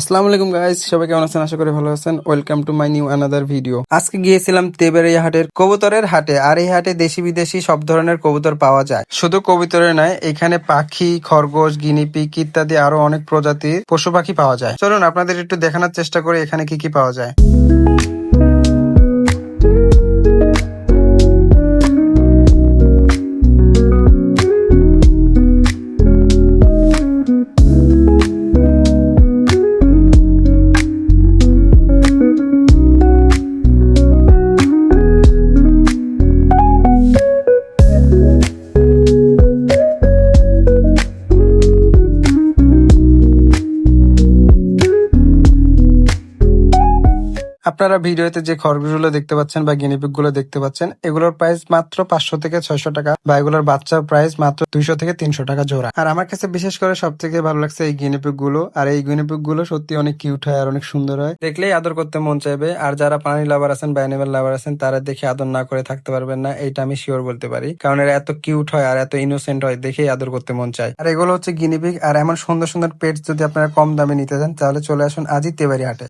আসসালামু আলাইকুম গাইস সবাই কেমন আছেন? আশা করি ভালো আছেন। Welcome to my new another video আজকে গিয়েছিলাম তেবেরিয়া হাটের কবুতরের হাটে। আর এই হাটে দেশি বিদেশি সব ধরনের কবুতর পাওয়া যায়। শুধু কবুতরের নয়, এখানে পাখি, খরগোশ গিনিপিক ইত্যাদি আরও অনেক প্রজাতির পশু পাখি পাওয়া যায়। চলুন আপনাদের একটু দেখানোর চেষ্টা করি, এখানে কি কি পাওয়া যায়। আপনারা ভিডিওতে যে খরগোশগুলো দেখতে পাচ্ছেন বা গিনিপিকগুলো দেখতে পাচ্ছেন, এগুলোর প্রাইস মাত্র পাঁচশো থেকে ছয়শো টাকা বা এগুলোর বাচ্চার প্রাইস মাত্র দুইশো থেকে তিনশো টাকা জোড়া। আর আমার কাছে বিশেষ করে সব থেকে ভালো লাগছে এই গিনিপিকগুলো আর এই গিনিপিকগুলো সত্যি অনেক কিউট হয় আর অনেক সুন্দর হয়। দেখলেই আদর করতে মন চাইবে। আর যারা প্রাণী লাভার আছেন বা অ্যানিমেল লাভার আছেন, তারা দেখে আদর না করে থাকতে পারবেন না। এটা আমি শিওর বলতে পারি। কারণ এরা এত কিউট হয় আর এত ইনোসেন্ট হয়, দেখেই আদর করতে মন চায়। আর এগুলো হচ্ছে গিনিপিক আর এমন সুন্দর সুন্দর পেট যদি আপনারা কম দামে নিতে চান, তাহলে চলে আসুন আজই তেবারি হাটে।